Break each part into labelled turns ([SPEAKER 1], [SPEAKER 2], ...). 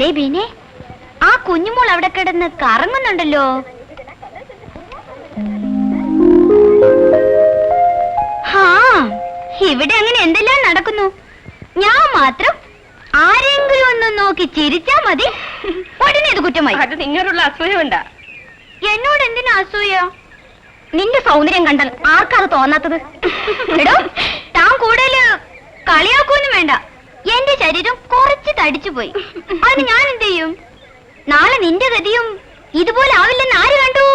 [SPEAKER 1] ദേ ബീനെ ആ കുഞ്ഞുമോൾ അവിടെ കിടന്ന് കറങ്ങുന്നുണ്ടല്ലോ. ഹാ ഇവിടെ അങ്ങനെ എന്തെല്ലാം നടക്കുന്നു? ഞാൻ മാത്രം ആരെങ്കിലും ഒന്ന് നോക്കി ചിരിച്ചാ മതി. ഉടനെ ഇത് കുറ്റമായി.
[SPEAKER 2] അത്
[SPEAKER 1] എന്നോട് എന്തിനാ അസൂയ? നിന്റെ സൗന്ദര്യം കണ്ടാൽ ആർക്കാണ് തോന്നാത്തത്? എടോ താൻ കൂടുതൽ കളിയാക്കൊന്നും വേണ്ട. എന്റെ തടിച്ചു പോയി. അതിന് ഞാൻ എന്ത് ചെയ്യും? നാളെ നിന്റെ ഗതിയും ഇതുപോലെ ആവില്ലെന്ന് ആര് കണ്ടു?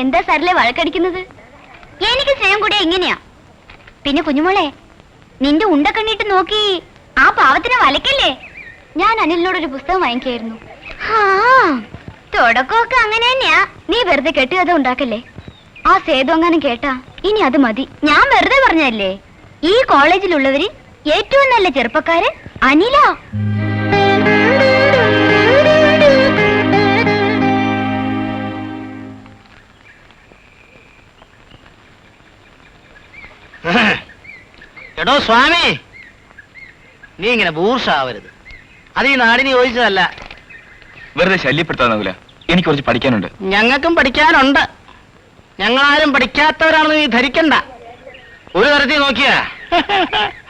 [SPEAKER 1] എന്താ സാറിലെ വഴക്കടിക്കുന്നത്? എനിക്ക് സ്നേഹം കൂടെ എങ്ങനെയാ പിന്നെ കുഞ്ഞുമോളെ നിന്റെ ഉണ്ട കണ്ണിട്ട് നോക്കി ആ പാവത്തിനെ വലക്കല്ലേ ഞാൻ അനിലിനോടൊരു പുസ്തകം വാങ്ങിക്കായിരുന്നു. തുടക്കമൊക്കെ അങ്ങനെ തന്നെയാ. നീ വെറുതെ കെട്ടുകഥ ഉണ്ടാക്കല്ലേ? ആ സേതു അങ്ങനെ കേട്ടാ. ഇനി അത് മതി. ഞാൻ വെറുതെ പറഞ്ഞല്ലേ ഈ കോളേജിലുള്ളവര് ഏറ്റവും നല്ല ചെറുപ്പക്കാരൻ അനില.
[SPEAKER 3] എടോ സ്വാമി നീ ഇങ്ങനെ ബൂർഷാവരുത്. അത് ഈ നാടിന് യോജിച്ചതല്ല.
[SPEAKER 4] വെറുതെ ശല്യപ്പെടുത്താനാവില്ല എനിക്ക് കുറച്ച് പഠിക്കാനുണ്ട്.
[SPEAKER 3] ഞങ്ങൾക്കും പഠിക്കാനുണ്ട്. ഞങ്ങളാരും പഠിക്കാത്തവരാണെന്ന് നീ ധരിക്കണ്ട. ഒരു തരത്തിൽ നോക്കിയാ.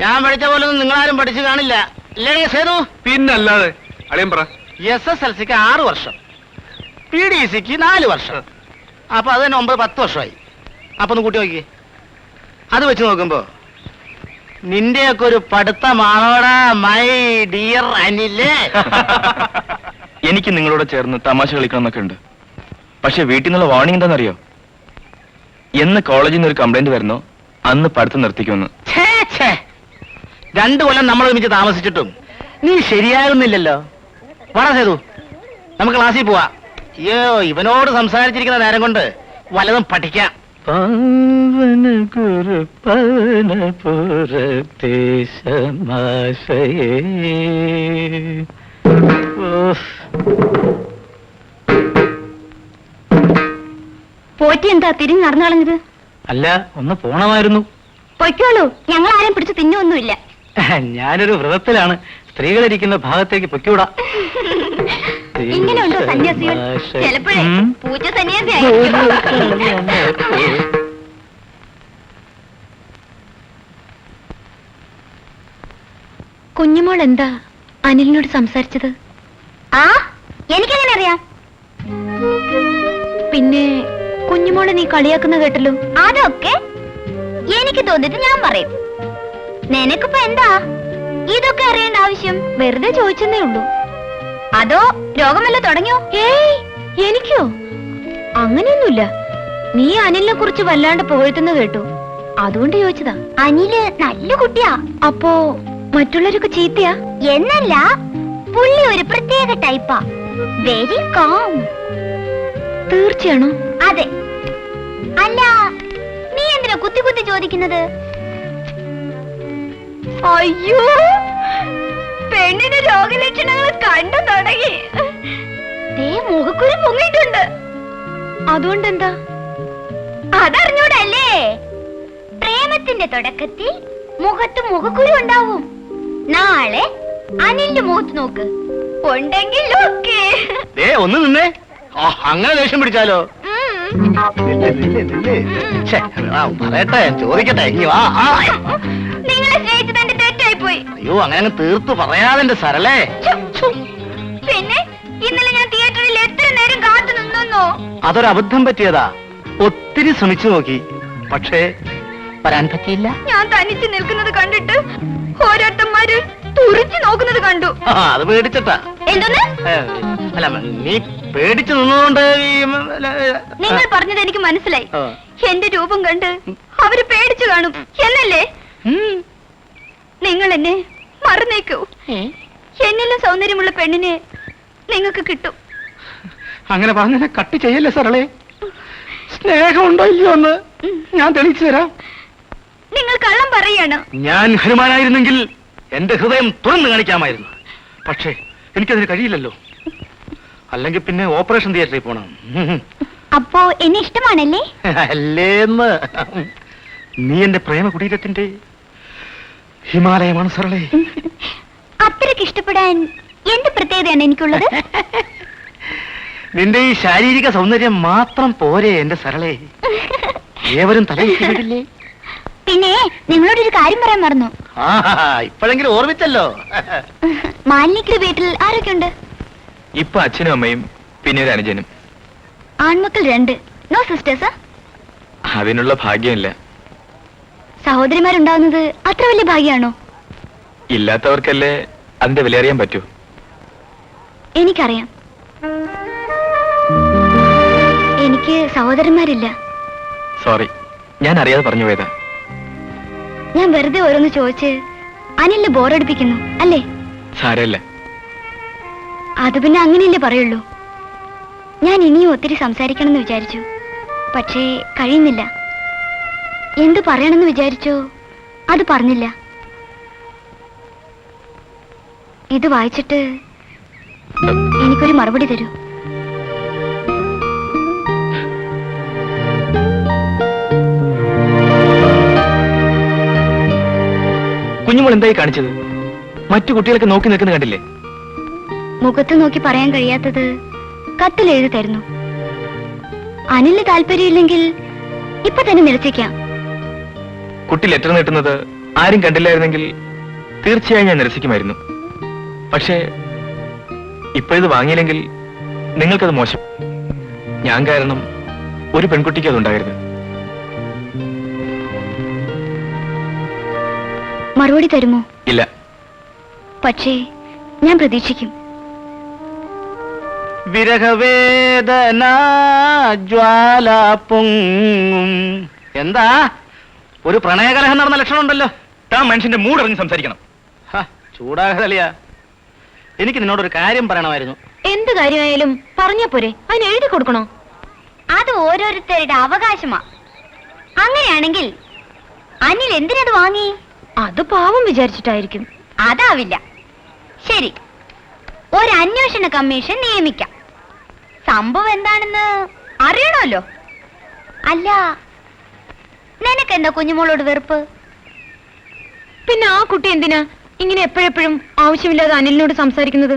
[SPEAKER 3] ഞാൻ പഠിച്ച പോലെ ഒന്നും നിങ്ങളാരും പഠിച്ചു കാണില്ല. ഇല്ലേ സേതു?
[SPEAKER 4] പിന്നല്ലാതെ. അളിയൻ പറ.
[SPEAKER 3] എസ് എസ് എൽ സിക്ക് ആറ് വർഷം. പി ഡി സിക്ക് നാല് വർഷം. അപ്പൊ അത് തന്നെ ഒമ്പത് പത്ത് വർഷമായി. അപ്പൊ ഒന്ന് കൂട്ടി നോക്കി അത് വെച്ച് നോക്കുമ്പോ നിന്റെയൊക്കെ ഒരു പഠിത്തമാണോടാ മൈ ഡിയർ അനിലേ.
[SPEAKER 4] എനിക്ക് നിങ്ങളോട് ചേർന്ന് തമാശ കളിക്കണം എന്നൊക്കെ ഉണ്ട്. പക്ഷെ വീട്ടിൽ നിന്നുള്ള വാർണിംഗ് എന്താണെന്നറിയോ? എന്ന് കോളേജിൽ നിന്ന് ഒരു കംപ്ലൈന്റ് വരുന്നോ അന്ന് പഠിത്തം നിർത്തിക്കുമെന്ന്.
[SPEAKER 3] ഛേ, ഛേ. രണ്ടു കൊല്ലം നമ്മൾ ഒരുമിച്ച് താമസിച്ചിട്ടും. നീ ശരിയാകുന്നില്ലല്ലോ. വാടാ സേതു. നമുക്ക് ക്ലാസ്സിൽ പോവാ. അയ്യോ ഇവനോട് സംസാരിച്ചിരിക്കുന്ന നേരം കൊണ്ട് വലതും പഠിക്കാം.
[SPEAKER 5] പാവന പവന
[SPEAKER 1] പോറ്റി എന്താ തിരിഞ്ഞു നടന്നു കളഞ്ഞത്
[SPEAKER 5] അല്ല ഒന്ന് പോണമായിരുന്നു.
[SPEAKER 1] പൊയ്ക്കോളൂ. ഞങ്ങൾ ആരെയും പിടിച്ച് തിന്നൊന്നുമില്ല
[SPEAKER 5] ഞാനൊരു വ്രതത്തിലാണ്. സ്ത്രീകളിരിക്കുന്ന ഭാഗത്തേക്ക് പൊക്കിവിടാ
[SPEAKER 1] ഇങ്ങനെയുണ്ടോ സന്യാസികൾ? ചിലപ്പോഴേ പൂജ കുഞ്ഞുമോൾ എന്താ അനിലിനോട് സംസാരിച്ചത്? ആ എനിക്കെങ്ങനെ അറിയാം? പിന്നെ കുഞ്ഞുമോളെ നീ കളിയാക്കുന്ന കേട്ടല്ലോ? അതൊക്കെ എനിക്ക് തോന്നിട്ട് ഞാൻ പറയും. നിനക്കിപ്പോ എന്താ? ഇതൊക്കെ അറിയേണ്ട ആവശ്യം വെറുതെ ചോദിച്ചെന്നേ ഉള്ളൂ. അതോ രോഗമല്ല തുടങ്ങിയോ? ഏയ് എനിക്കോ? അങ്ങനെയൊന്നുമില്ല. നീ അനിലിനെ കുറിച്ച് വല്ലാണ്ട് പുകഴ്ത്തുന്ന കേട്ടു. അതുകൊണ്ട് ചോദിച്ചതാ. അനിൽ നല്ല കുട്ടിയാ. അപ്പോ മറ്റുള്ളവരൊക്കെ ചീത്തയാ? എന്നല്ല പുള്ളി ഒരു പ്രത്യേക ടൈപ്പാ. വെരി കോം തീർച്ചയാണോ? അതെ. അല്ല നീ എന്തിനാ കുത്തി കുത്തി ചോദിക്കുന്നത്? അയ്യോ പെണ്ണിന് രോഗലക്ഷണങ്ങൾ കണ്ടു തുടങ്ങി. മുഖക്കുരു പൊങ്ങിയിട്ടുണ്ട് അതുകൊണ്ട് എന്താ അതറിഞ്ഞൂടല്ലേ? പ്രേമത്തിന്റെ തുടക്കത്തിൽ മുഖത്ത് മുഖക്കുരു ഉണ്ടാവും. നാളെ അനിലിന്റെ മുഖത്ത് നോക്ക്. ഉണ്ടെങ്കിൽ
[SPEAKER 3] ഒന്ന് നിന്നേ. അങ്ങനെ ദേഷ്യം പിടിച്ചാലോ? പറയട്ടെ ചോദിക്കട്ടെ ഇനി വാ. അയ്യോ അങ്ങനെ തീർത്തു പറയാതെ സരലേ സരളേ.
[SPEAKER 1] പിന്നെ? ഇന്നലെ ഞാൻ തിയേറ്ററിൽ എത്ര നേരം കാത്തു നിന്നോ
[SPEAKER 3] അതൊരു അബദ്ധം പറ്റിയതാ. ഒത്തിരി ശ്രമിച്ചു നോക്കി. പക്ഷേ വരാൻ പറ്റിയില്ല.
[SPEAKER 1] ഞാൻ തനിച്ച് നിൽക്കുന്നത് കണ്ടിട്ട് ഓരോരുത്തന്മാര് തുറിച്ചു നോക്കുന്നത് കണ്ടു.
[SPEAKER 3] അത് പേടിച്ചിട്ടാ.
[SPEAKER 1] എന്തെന്ന്?
[SPEAKER 3] അല്ല നീ പേടിച്ചു നിന്നുകൊണ്ട്
[SPEAKER 1] നിങ്ങൾ പറഞ്ഞത് എനിക്ക് മനസ്സിലായി. എന്റെ രൂപം കണ്ട് അവർ പേടിച്ചു കാണും. എന്നല്ലേ? നിങ്ങൾ എന്നെ മറന്നേക്കൂ. എന്നിലും സൗന്ദര്യമുള്ള പെണ്ണിനെ നിങ്ങൾക്ക് കിട്ടും.
[SPEAKER 5] അങ്ങനെ പറഞ്ഞ കട്ട് ചെയ്യല്ലേ സരളെ? സ്നേഹമുണ്ടോ ഇല്ലയോ എന്ന് ഞാൻ തെളിയിച്ചു തരാം.
[SPEAKER 1] നിങ്ങൾ കള്ളം പറയാണ്.
[SPEAKER 3] ഞാൻ ഹനുമാനായിരുന്നെങ്കിൽ എന്റെ ഹൃദയം തുറന്നു കാണിക്കാമായിരുന്നു. പക്ഷേ എനിക്കതിന് കഴിയില്ലല്ലോ. അല്ലെങ്കിൽ പിന്നെ ഓപ്പറേഷൻ തിയേറ്ററിൽ പോണം.
[SPEAKER 1] അപ്പോ എന്നെ ഇഷ്ടമാണല്ലേ?
[SPEAKER 3] അല്ലേന്ന് നീ എന്റെ പ്രേമ കുടീരത്തിന്റെ ഹിമാലയമാണ് സരളേ.
[SPEAKER 1] അത്രയ്ക്ക് ഇഷ്ടപ്പെടാൻ എന്ത് പ്രത്യേകതയാണ് എനിക്കുള്ളത്?
[SPEAKER 3] നിന്റെ ഈ ശാരീരിക സൗന്ദര്യം മാത്രം പോരെ എന്റെ സരളെ. ഏവരും തലയിട്ടില്ലേ
[SPEAKER 1] പിന്നെ നിങ്ങളോട് ഒരു കാര്യം പറയാൻ മറന്നു.
[SPEAKER 3] ഇപ്പോഴെങ്കിലും ഓർമ്മിച്ചല്ലോ.
[SPEAKER 1] മാലിനിക്ക് വീട്ടിൽ ആരൊക്കെ ഉണ്ട്
[SPEAKER 4] ഇപ്പൊ അച്ഛനും അമ്മയും പിന്നെ ഒരു അനുജനും.
[SPEAKER 1] ആൺമക്കൾ രണ്ട്. നോ സിസ്റ്റേഴ്സ്
[SPEAKER 4] അതിനുള്ള ഭാഗ്യമില്ല.
[SPEAKER 1] സഹോദരിമാരുണ്ടാവുന്നത് അത്ര വലിയ ഭാഗ്യാണോ?
[SPEAKER 4] ഇല്ലാത്തവർക്കല്ലേ അതിന്റെ വില അറിയാൻ പറ്റൂ?
[SPEAKER 1] എനിക്കറിയാം. എനിക്ക് സഹോദരന്മാരില്ല.
[SPEAKER 4] സോറി ഞാൻ അറിയാതെ പറഞ്ഞു പോയതാ.
[SPEAKER 1] ഞാൻ വെറുതെ ഓരോന്ന് ചോദിച്ച് അനിൽ ബോറടിപ്പിക്കുന്നു അല്ലേ?
[SPEAKER 4] സാരമില്ല.
[SPEAKER 1] അത് പിന്നെ അങ്ങനെയല്ലേ പറയുള്ളൂ. ഞാൻ ഇനിയും ഒത്തിരി സംസാരിക്കണം എന്ന് വിചാരിച്ചു. പക്ഷേ കഴിയുന്നില്ല. എന്ത് പറയണമെന്ന് വിചാരിച്ചോ? അത് പറഞ്ഞില്ല. ഇത് വായിച്ചിട്ട് എനിക്കൊരു മറുപടി തരൂ.
[SPEAKER 4] കുഞ്ഞുമോൾ എന്തായി കാണിച്ചത്? മറ്റു കുട്ടികളൊക്കെ നോക്കി നിൽക്കുന്ന കണ്ടില്ലേ?
[SPEAKER 1] മുഖത്ത് നോക്കി പറയാൻ കഴിയാത്തത് കത്തിൽ എഴുതി തരുന്നു. അനിലിന് താല്പര്യമില്ലെങ്കിൽ ഇപ്പൊ തന്നെ നിരസിക്കാം
[SPEAKER 4] കുട്ടി ലെറ്റർ നീട്ടുന്നത് ആരും കണ്ടില്ലായിരുന്നെങ്കിൽ തീർച്ചയായും ഞാൻ നിരസിക്കുമായിരുന്നു. പക്ഷേ ഇപ്പോഴിത് വാങ്ങിയില്ലെങ്കിൽ നിങ്ങൾക്കത് മോശം. ഞാൻ കാരണം ഒരു പെൺകുട്ടിക്ക് അതുണ്ടായിരുന്നു
[SPEAKER 1] മറുപടി തരുമോ?
[SPEAKER 4] ഇല്ല.
[SPEAKER 1] പക്ഷേ ഞാൻ പ്രതീക്ഷിക്കും.
[SPEAKER 3] വിരഹവേദന ജ്വാല പൊങ്ങും. എന്താ? ഒരു പ്രണയകലഹം നടന്ന ലക്ഷണം ഉണ്ടല്ലോ
[SPEAKER 4] താൻ മനുഷ്യന്റെ മൂടറിഞ്ഞ് സംസാരിക്കണം.
[SPEAKER 3] ചൂടാകലിയ എനിക്ക് നിന്നോടൊരു കാര്യം പറയണമായിരുന്നു.
[SPEAKER 1] എന്ത് കാര്യമായാലും പറഞ്ഞ പോരെ. അതിന് എഴുതി കൊടുക്കണോ? അത് ഓരോരുത്തരുടെ അവകാശമാ. അങ്ങനെയാണെങ്കിൽ അനിൽ എന്തിനത് വാങ്ങി? അത് പാവം വിചാരിച്ചിട്ടായിരിക്കും. അതാവില്ല. ശരി. ഒരു അന്വേഷണ കമ്മീഷൻ നിയമിക്കാം. സംഭവം എന്താണെന്ന് അറിയണമല്ലോ. അല്ല നിനക്കെന്താ കുഞ്ഞുമോളോട് വെറുപ്പ്?
[SPEAKER 2] പിന്നെ ആ കുട്ടി എന്തിനാ ഇങ്ങനെ എപ്പോഴെപ്പോഴും ആവശ്യമില്ലാതെ അനിലിനോട് സംസാരിക്കുന്നത്?